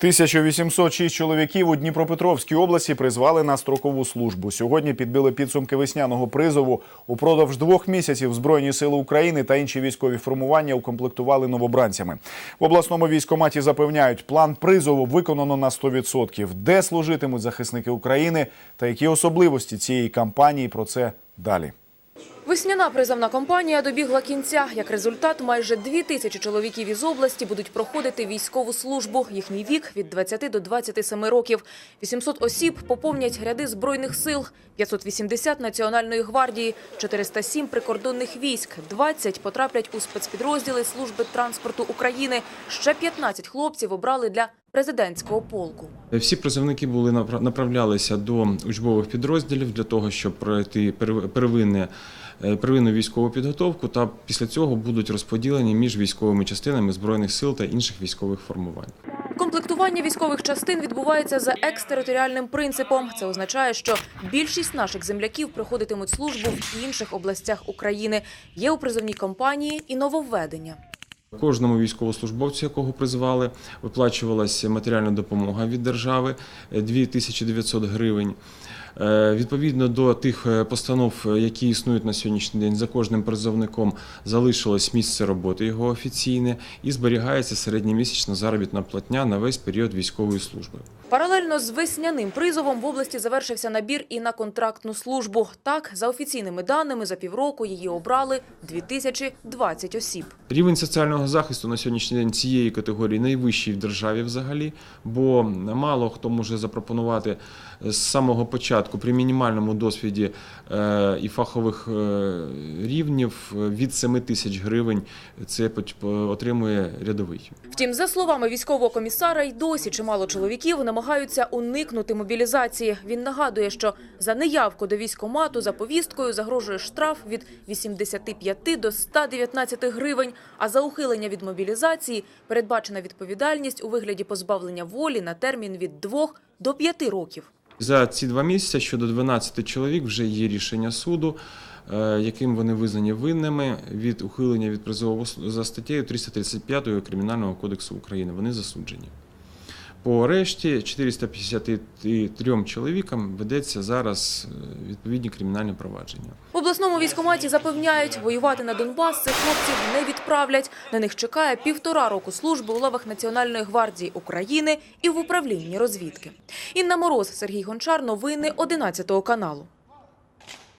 1806 чоловіків у Дніпропетровській області призвали на строкову службу. Сьогодні підбили підсумки весняного призову. Упродовж двох місяців Збройні сили України та інші військові формування укомплектували новобранцями. В обласному військкоматі запевняють, план призову виконано на 100%. Де служитимуть захисники України та які особливості цієї кампанії про це далі. Весняна призовна кампанія добігла кінця. Як результат, майже дві тисячі чоловіків із області будуть проходити військову службу. Їхній вік – від 20 до 27 років. 800 осіб поповнять ряди Збройних сил, 580 – Національної гвардії, 407 – прикордонних військ, 20 потраплять у спецпідрозділи Служби транспорту України. Ще 15 хлопців обрали для президентського полку. Всі призовники були напра- направлялися до учбових підрозділів для того, щоб пройти первинне, е, первинну військову підготовку, та після цього будуть розподілені між військовими частинами збройних сил та інших військових формувань. Комплектування військових частин відбувається за екстериторіальним принципом. Це означає, що більшість наших земляків проходитимуть службу в інших областях України. Є у призовній кампанії і нововведення. Кожному військовослужбовцю, якого призвали, виплачувалася матеріальна допомога від держави е, 2900 гривень. Е, Відповідно до тих е, постанов, які існують на сьогоднішній день, за кожним призовником залишилось місце роботи його офіційне і зберігається середньомісячна заробітна платня на весь період військової служби. Паралельно з весняним призовом в області завершився набір і на контрактну службу. Так, за офіційними даними, за півроку її обрали 2020 осіб. Рівень соціального захисту на сьогоднішній день цієї категорії найвищий в державі взагалі, бо мало хто може запропонувати з самого початку при мінімальному досвіді е, і фахових е, рівнів е, від 7 тисяч гривень це отримує рядовий. Втім, за словами військового комісара, й досі чимало чоловіків намагаються уникнути мобілізації. Він нагадує, що за неявку до військкомату за повісткою загрожує штраф від 85 до 119 гривень, а за ухилення від мобілізації передбачена відповідальність у вигляді позбавлення волі на термін від 2 до 5 років. За ці два місяці щодо 12 чоловік вже є рішення суду, е, яким вони визнані винними від ухилення від призову за статтею 335 Кримінального кодексу України. Вони засуджені. По решті 453 чоловікам ведеться зараз е, відповідні кримінальні провадження. В обласному військкоматі запевняють, воювати на Донбас цих хлопців не відправлять. На них чекає півтора року служби у лавах Національної гвардії України і в управлінні розвідки. Інна Мороз, Сергій Гончар. Новини 11 каналу.